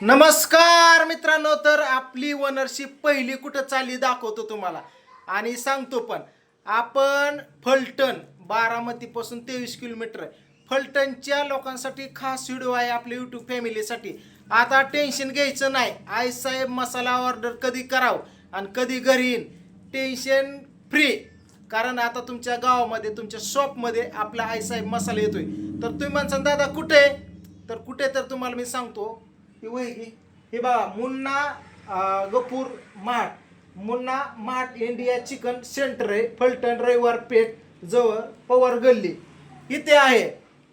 नमस्कार मित्रांनो तर आपली ओनरशिप पहिली कुठं चालली दाखवतो तुम्हाला. आणि सांगतो पण आपण फलटण बारामतीपासून तेवीस किलोमीटर. आहे. फलटणच्या लोकांसाठी खास व्हिडिओ आहे आपल्या यूट्यूब फॅमिलीसाठी आता टेन्शन घ्यायचं नाही. आई साहेब मसाला ऑर्डर कधी करावं आणि कधी घरी येईन? टेन्शन फ्री कारण आता तुमच्या गावामध्ये तुमच्या शॉपमध्ये आपला आईसाहेब मसाला येतोय. तर तुम्ही म्हणसान दादा कुठे? तर कुठे तर तुम्हाला मी सांगतो ही वय हे बघा मुन्ना गपूर माठ. मुन्ना माठ इंडिया चिकन सेंटर आहे फलटण रविवार पेठ जवळ पवार गल्ली. इथे आहे.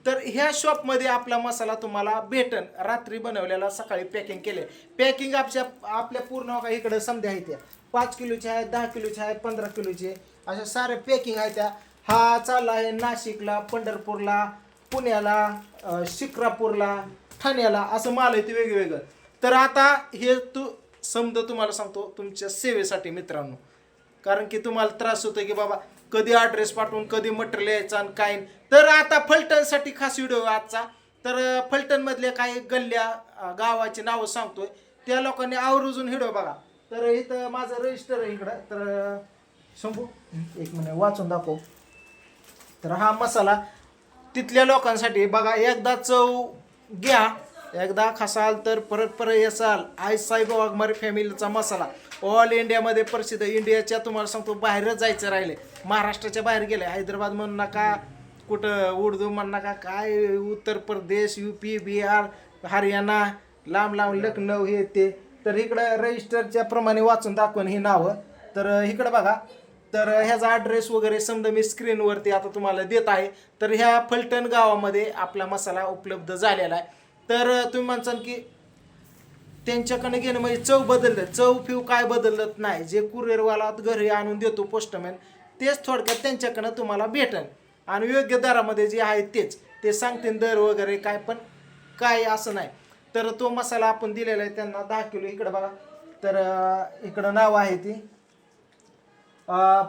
तर ह्या शॉपमध्ये आपला मसाला तुम्हाला भेटन. रात्री बनवलेला सकाळी पॅकिंग केले पॅकिंग आपल्या आपल्या पूर्ण हो बघा इकडे समध्या आहेत त्या. पाच किलोचे आहेत दहा किलोचे आहेत पंधरा किलोचे अशा सारे पॅकिंग आहेत त्या. हा चालला आहे नाशिकला पंढरपूरला पुण्याला शिक्रापूरला ठाण्याला असं माल आहे ते वेगवेगळं. तर आता हे तू समज तुम्हाला सांगतो तुमच्या सेवेसाठी मित्रांनो. कारण की तुम्हाला त्रास होतो की बाबा कधी ॲड्रेस पाठवून कधी मटेरियल यायचं आणि काय नाही. तर आता फलटणसाठी खास व्हिडिओ आजचा. तर फलटणमधल्या काही गल्ल्या गावाची नावं सांगतोय. त्या लोकांनी आवर्जून व्हिडिओ बघा. तर इथं माझं रजिस्टर आहे इकडं. तर शंभू एक मिनिट वाचून दाखव. तर हा मसाला तिथल्या लोकांसाठी बघा एकदा चव घ्या. एकदा खासाल तर परत परत येसाल. आई साहेब वाघमारे फॅमिलीचा मसाला. ऑल इंडियामध्ये प्रसिद्ध. इंडियाच्या तुम्हाला सांगतो बाहेरच जायचं राहिले. महाराष्ट्राच्या बाहेर गेले. हैदराबाद म्हणू नका कुठं उर्दू म्हणू नका काय उत्तर प्रदेश यू पी बिहार हरियाणा लांब लांब लखनौ हे ते. तर इकडं रजिस्टरच्या प्रमाणे वाचून दाखवून ही नावं. तर इकडं बघा. तर ह्याचा ॲड्रेस वगैरे समजा मी स्क्रीनवरती आता तुम्हाला देत आहे तर ह्या फलटण गावामध्ये आपला मसाला उपलब्ध झालेला आहे. तर तुम्ही म्हणसान की त्यांच्याकडे घेणं म्हणजे चव बदललं चव फिव काय बदलत नाही. जे कुरिअरवाला घरी आणून देतो पोस्टमॅन तेच थोडक्यात त्यांच्याकडनं तुम्हाला भेटन. आणि योग्य दरामध्ये जे आहे तेच. ते सांगतील दर वगैरे काय पण काय असं नाही. तर तो मसाला आपण दिलेला आहे त्यांना दहा किलो इकडं बघा. तर इकडं नाव आहे ती.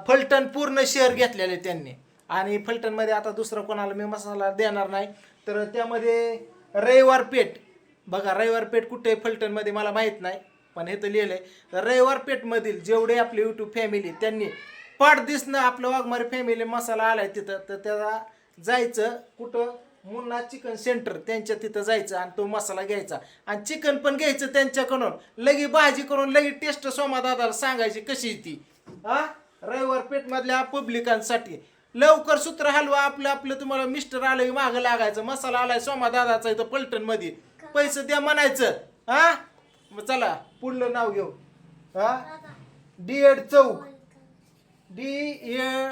फलटण पूर्ण शहर घेतलेले त्यांनी. आणि फलटणमध्ये आता दुसरं कोणाला मी मसाला देणार नाही. तर त्यामध्ये रविवार पेठ. बघा रविवार पेठ कुठे फलटणमध्ये मला माहीत नाही पण हे तर लिहिलं आहे रविवार पेठमधील जेवढे आपले यूट्यूब फॅमिली त्यांनी पाठदिसनं आपलं वाघमारी फॅमिली मसाला आलाय तिथं. तर त्याला जायचं कुठं? Munna chicken centre. त्यांच्या तिथं जायचं आणि तो मसाला घ्यायचा. आणि चिकन पण घ्यायचं त्यांच्याकडून. लगी भाजी करून लगी टेस्ट सोमा दादाला सांगायची कशी आहे ती. हा रविवार पेठ मधल्या पब्लिकांसाठी लवकर सूत्र हलवा आपलं आपलं तुम्हाला मिस्टर आलं मागं लागायचं मसाला आलाय सोमा दादाचा इथं पलटणमध्ये पैसे द्या म्हणायचं हा? मग चला पुढलं नाव घेऊ. हा? डीएड चौक. डी ए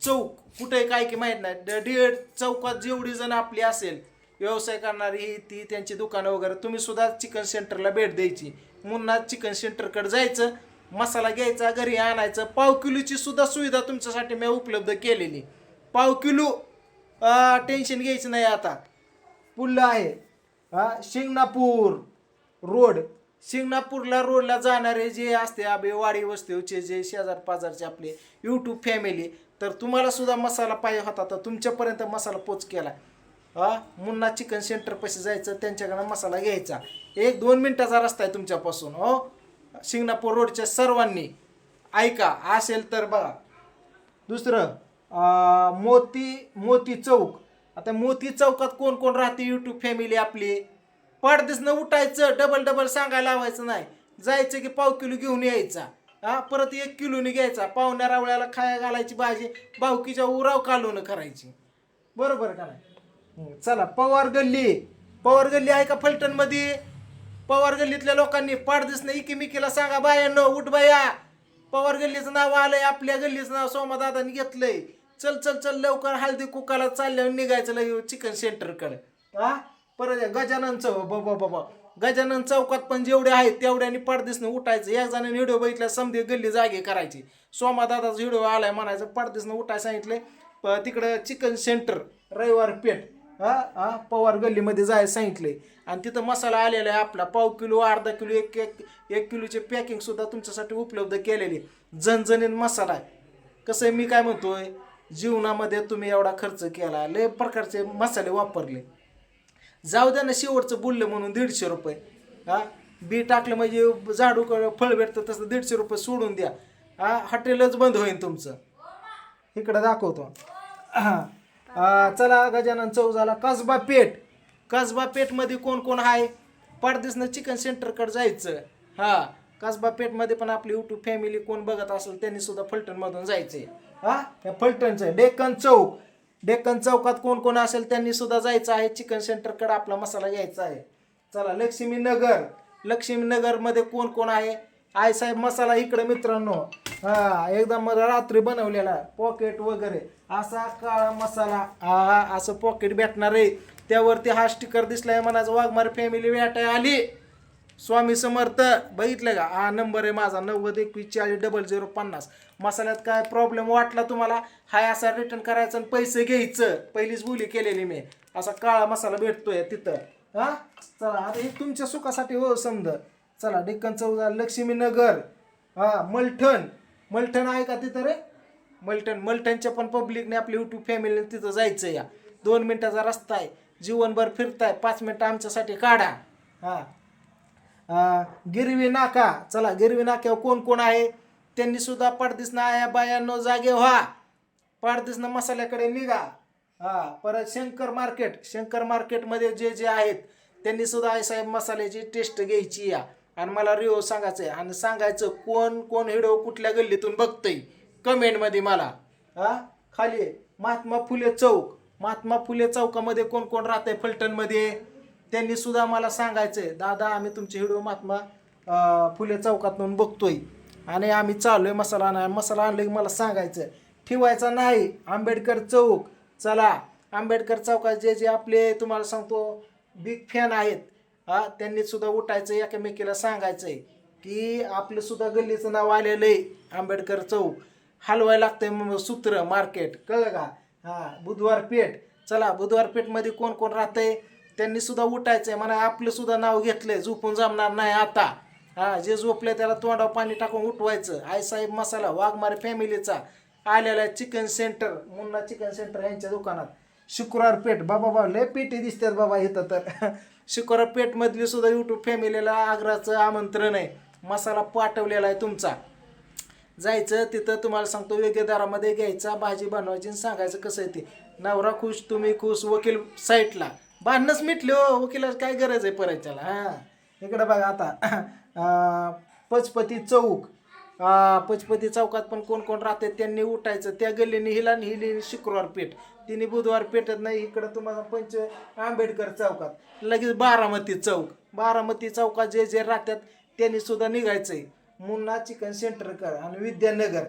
चौक. कुठे काय की माहीत नाही. डी एड चौकात जेवढी जण आपली असेल व्यवसाय करणारी ही ती त्यांची दुकानं वगैरे तुम्ही सुद्धा चिकन सेंटरला भेट द्यायची. मुन्ना चिकन सेंटरकडे जायचं मसाला घ्यायचा घरी आणायचं. पाव किलोची सुद्धा सुविधा तुमच्यासाठी मी उपलब्ध केलेली. पाव किलो टेन्शन घ्यायचं नाही आता. पुल्लं आहे. हा शिंगणापूर रोड. शिंगणापूरला रोडला जाणारे जे असते आबे वाडी वस्तीचे जे शेजार पाजारचे आपले यूट्यूब फॅमिली तर तुम्हाला सुद्धा मसाला पाहिजे होता तर तुमच्यापर्यंत मसाला पोच केला. हा मुन्ना चिकन सेंटर पैसे जायचं त्यांच्याकडनं मसाला घ्यायचा. एक दोन मिनिटाचा रस्ता आहे तुमच्यापासून हो. शिंगणापूर रोडच्या सर्वांनी ऐका असेल तर बघा. दुसरं मोती मोती चौक. आता मोती चौकात कोण कोण राहते यूट्यूब फॅमिली आपली? पडदिसनं उठायचं डबल डबल सांगायला लावायचं नाही. जायचं की पाव किलो घेऊन यायचा. हा परत एक किलोनी घ्यायचा. पाहुण्या रावळ्याला खाया घालायची भाजी भावकीच्या उराव कालवणं करायची. बरोबर का नाही? चला पवार गल्ली. पवार गल्ली आहे का मध्ये पवार गल्लीतल्या लोकांनी पाडदिसनं इकीमिकीला सांगा बायांनो उठ बाया. पवार गल्लीचं नाव आलंय आपल्या गल्लीचं नाव सोमादादानी घेतलंय. चल चल चल लवकर हळदी कुकाला चालल्यावर निघायचं लगे चिकन सेंटरकडे. हा? परत गजानन चौक बाबा बाबा गजानन चौकात पण जेवढे आहेत तेवढ्यानी पडदिसनं उठायचं. एक जणांनी व्हिडिओ बघितला समधी गल्ली जागे करायची. सोमादादाचा व्हिडिओ आलाय म्हणायचं पडदिसनं उठाय सांगितले तिकडं चिकन सेंटर रविवार पेठ. हा पवार गल्लीमध्ये जायला सांगितले. आणि तिथं मसाला आलेला आहे आपला. पाव किलो अर्धा किलो एक एक एक किलोचे पॅकिंग सुद्धा तुमच्यासाठी उपलब्ध केलेली. जणजणीन मसाला आहे. कसं आहे मी काय म्हणतोय जीवनामध्ये तुम्ही एवढा खर्च केला लय प्रकारचे मसाले वापरले. जाऊ द्या ना शेवटचं बोललं म्हणून दीडशे रुपये. हा बी टाकलं म्हणजे झाडू फळ भेटतं तसं दीडशे रुपये सोडून द्या. हा हॉटेलच बंद होईल तुमचं. इकडं दाखवतो. हां चला गजानन चौक झाला कसबा पेठ. कसबा पेठमध्ये कोण कोण आहे? परदेसनं चिकन सेंटरकडे जायचं. हा कसबा पेठमध्ये पण आपली युट्यूब फॅमिली कोण बघत असेल त्यांनी सुद्धा फलटणमधून जायचे हा या फलटणचं डेक्कन चौक. डेक्कन चौकात कोण कोण असेल त्यांनी सुद्धा जायचं आहे. चिकन सेंटरकडे आपला मसाला यायचा आहे. चला लक्ष्मीनगर. लक्ष्मीनगरमध्ये कोण कोण आहे? आई साहेब मसाला इकडे मित्रांनो. हा एकदम रात्री बनवलेला पॉकेट वगैरे. असा काळा मसाला. हा असं पॉकेट भेटणार आहे. त्यावरती हा स्टिकर दिसलाय म्हणायचं वाघमारे फॅमिली भेटाय आली. स्वामी समर्थ बघितलं का? हा नंबर आहे माझा नव्वद एकवीस चाळीस डबल झिरो पन्नास. मसाल्यात काय प्रॉब्लेम वाटला तुम्हाला? हाय असा रिटर्न करायचं आणि पैसे घ्यायचं. पहिलीच बोली केलेली मी. असा काळा मसाला भेटतोय तिथं. हा? चला आता हे तुमच्या सुखासाठी हो समजा. चला डेक्कन चौदा लक्ष्मीनगर हां मलठण. मलठण आहे का तिथं रे? मलठण. मलठणच्या पण पब्लिकने आपली युट्यूब फॅमिलीने तिथं जायचं या. दोन मिनिटाचा रस्ता आहे. जीवनभर फिरताय. पाच मिनटं आमच्यासाठी काढा. हां. गिरवी नाका. चला गिरवी नाक्यावर कोण कोण आहे? त्यांनी सुद्धा पडदिस ना बायांनो जागे व्हा. पडदिसनं मसाल्याकडे निघा. हां परत शंकर मार्केट शंकर मार्केटमध्ये जे जे आहेत त्यांनी सुद्धा आई साहेब मसाल्याची टेस्ट घ्यायची या. आणि मला रिओ सांगायचं आहे आणि सांगायचं कोण कोण हिडो कुठल्या गल्लीतून बघतंय? कमेंटमध्ये मला. हा? खाली आहे. महात्मा फुले चौक. महात्मा फुले चौकामध्ये कोण कोण राहतंय फलटणमध्ये? त्यांनी सुद्धा मला सांगायचंय. दादा आम्ही तुमचे हिडो महात्मा फुले चौकातून बघतोय. आणि आम्ही चाललोय मसाला आणाय मसाला आणलं की मला सांगायचं ठेवायचा नाही. आंबेडकर चौक. चला. आंबेडकर चौकात जे जे आपले तुम्हाला सांगतो बिग फॅन आहेत. हा त्यांनी सुद्धा उठायचं एकामेकीला सांगायचंय की आपलं सुद्धा गल्लीचं नाव आलेलं आहे आंबेडकर चौक. हलवायला लागतंय मग सूत्र मार्केट. कळलं का? हा बुधवार पेठ. चला बुधवार पेठमध्ये कोण कोण राहतंय? त्यांनी सुद्धा उठायचंय म्हणा आपलं सुद्धा नाव घेतलंय झोपून जमणार नाही आता. हा जे झोपले त्याला तोंडावर पाणी टाकून उठवायचं. आईसाहेब मसाला वाघमारे फॅमिलीचा. आलेला आहे chicken centre Munna chicken centre यांच्या दुकानात. शुक्रवार पेठ. बाबा बाबा लय पेटी दिसतात बाबा इथं तर. शिकोरा पेठमधली सुद्धा युट्यूब फॅमिलीला आग्राचं आमंत्रण आहे. मसाला पाठवलेला आहे तुमचा. जायचं तिथं तुम्हाला सांगतो योग्य दरामध्ये घ्यायचा भाजी बनवायची आणि सांगायचं कसं आहे ते. नवरा खुश तुम्ही खुश वकील साईटला. बांधणंच मिटले हो वकिलाची काय गरज आहे परायच्याला हां. इकडं बघा आता. पचपती चौक. पचपती चौकात पण कोण कोण राहते त्यांनी उठायचं. त्या गल्लीने हिला आणि हिली शुक्रवार पेठ. तिने बुधवार पेठत नाही इकडं तुम्हाला पंच आंबेडकर चौकात. लगेच बारामती चौक. बारामती चौकात जे जे राहतात त्यांनी सुद्धा निघायचंय. मुन्ना चिकन सेंटर कर आणि विद्यानगर.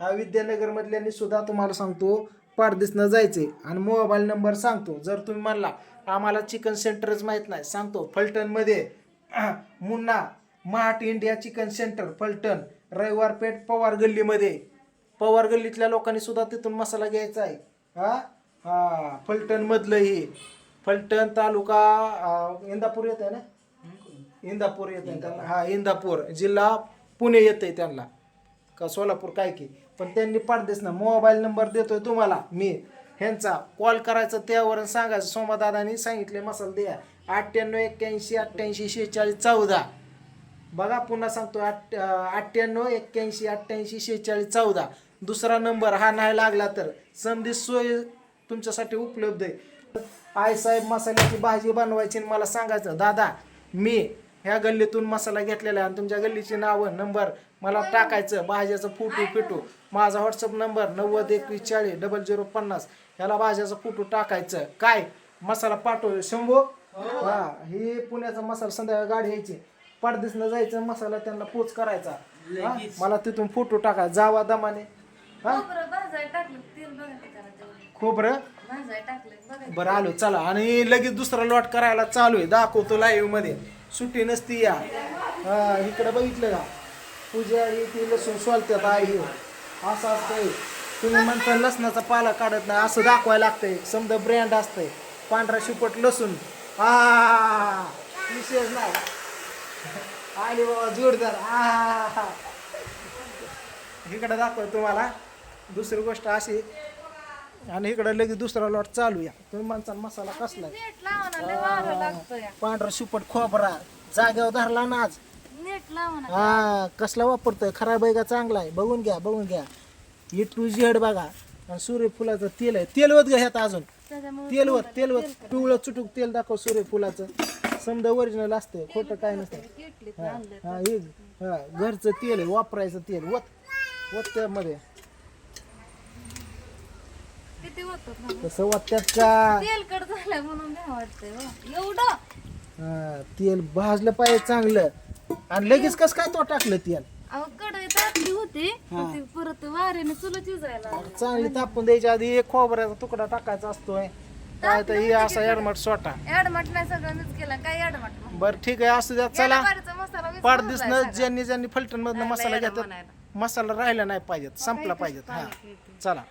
हा विद्यानगरमधल्यांनी सुद्धा तुम्हाला सांगतो पारदिसनं जायचंय. आणि मोबाईल नंबर सांगतो जर तुम्ही म्हणला आम्हाला चिकन सेंटरच माहीत नाही सांगतो फलटणमध्ये. Munna महाट India chicken centre Phaltan. Raviwar Peth Pawar गल्लीमध्ये. पवार गल्लीतल्या लोकांनी सुद्धा तिथून मसाला घ्यायचा आहे. हा? हा फलटणमधलं हे. फलटण तालुका इंदापूर येत आहे ना? इंदापूर येत आहे त्यांना. हा इंदापूर. जिल्हा पुणे येते त्यांना. का सोलापूर काय की. पण त्यांनी पाडदेस ना मोबाईल नंबर देतोय तुम्हाला मी. ह्यांचा कॉल करायचा त्यावर सांगायचं सोमादादानी सांगितले मसाला द्या. अठ्ठ्याण्णव एक्क्याऐंशी अठ्ठ्याऐंशी शेहेचाळीस चौदा. बघा पुन्हा सांगतो आठ अठ्ठ्याण्णव एक्क्याऐंशी अठ्ठ्याऐंशी शेहेचाळीस चौदा. दुसरा नंबर हा नाही लागला तर. संधी सोय तुमच्यासाठी उपलब्ध आहे. आई साहेब मसाल्याची भाजी बनवायची आणि मला सांगायचं दादा मी ह्या गल्लीतून मसाला घेतलेला आहे आणि तुमच्या गल्लीची नावं नंबर मला टाकायचं भाज्याचं फोटो फिटो. माझा व्हॉट्सअप नंबर नव्वद एकवीस चाळीस डबल झिरो पन्नास. ह्याला भाज्याचा फोटो टाकायचं. काय? मसाला पाठव शंभो. हा ही पुण्याचा मसाला संध्याकाळी गाडी यायची. पडदिसनं जायचं मसाला त्यांना पोच करायचा. हा? मला तिथून फोटो टाका. जावा दमाने. हा? खोबरं भाजाय टाकलं तेल बघा ते करा तेवढं खोबरं? भाजाय टाकलं बघा. बरं आलो. चला. आणि लगेच दुसरा लॉट करायला चालू आहे. दाखवतो लाईव्हमध्ये. सुट्टी नसती या. हा इकडे बघितलं का? पूजा ही ती लसूण सोलत्यात आई हे. असं असतंय. तुम्ही म्हणता लसणाचा पाला काढत नाही. असं दाखवायला लागतंय. समजा ब्रँड असतंय. पांढरा शिपट लसूण. आ विशेष नाही. आली बाबा जोरदार. आ इकडे दाखव तुम्हाला. दुसरी गोष्ट अशी आणि इकडे लगेच दुसरा लॉट चालू या तुम्ही माणसा मसाला कसला पांढरा सुपट खोबरा. जाग्यावर धरला ना आज. हा कसला वापरतोय? खराब आहे का? चांगला आहे. बघून घ्या बघून घ्या. ही टू झेड बघा. आणि सूर्यफुलाचं तेल आहे. तेल वत घ्या ह्यात अजून. तेलवत तेलवत पिवळं चुटूक तेल दाखव सूर्यफुलाचं. समजा ओरिजिनल असते खोटं काय नसतं हा हा, हे हा घरचं तेल आहे वापरायचं तेल. वत वत त्यामध्ये. किती होतात ना? तसं का? तेलकट झालंय म्हणून नाही वाटतंय हो. एवढं? हा तेल भाजलं पाहिजे चांगलं. आणि लगेच कसं काय तो टाकलं तेल? अहो कढई तापली होती. पण ती परत वाऱ्याने चुलं चिजायला लागली. चांगली तापून द्यायच्या आधी एक खोबऱ्याचा तुकडा टाकायचा असतोय. काय तर हे असा एडमट सोटा ॲडमट नाही सगळं मीच केलं. काय ॲडमट बरं ठीक आहे असू द्या. चला. पाडदिसनं. ज्यांनी ज्यांनी फलटण मधनं मसाला घेतात. मसाला राहिला नाही पाहिजेत संपला पाहिजेत हा. चला.